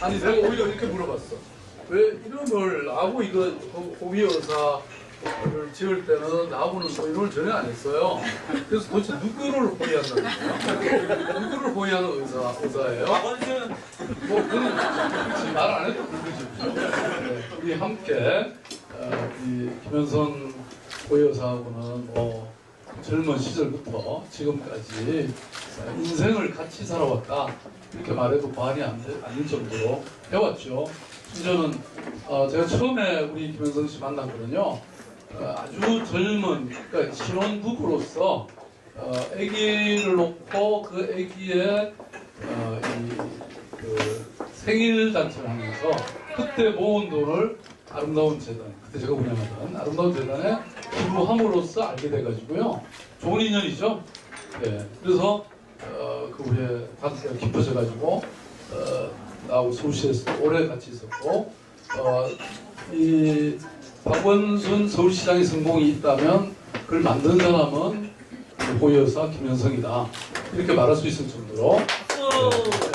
아니 내가 오히려 이렇게 물어봤어. 왜 이름을 나하고 이거 호- 호위 의사를 지을 때는 나하고는 뭐 이름을 전혀 안 했어요. 그래서 도대체 누구를 호위한다는 거야? 누구를 호위하는 의사 의사예요? 박원순 뭐 그는 말안 해도 그러지. 네, 우리 함께 어, 이 김현선 고여사하고는 뭐 젊은 시절부터 지금까지 인생을 같이 살아왔다 이렇게 말해도 과언이 아닐 정도로 해왔죠. 심지어는 어, 제가 처음에 우리 김현선 씨 만났거든요. 어, 아주 젊은 그러니까 신혼 부부로서 어, 아기를 놓고 그 아기의 어, 이 그 생일 잔치를 하면서 그때 모은 돈을 아름다운 재단 그때 제가 운영하던 아름다운 재단에 기부함으로써 알게 돼가지고요 좋은 인연이죠. 네, 그래서 어, 그 후에 관계가 깊어져가지고 어, 나하고 서울시에서 오래 같이 있었고 어, 이 박원순 서울시장의 성공이 있다면 그걸 만든 사람은 그 고여사 김현성이다. 이렇게 말할 수 있을 정도로. 박수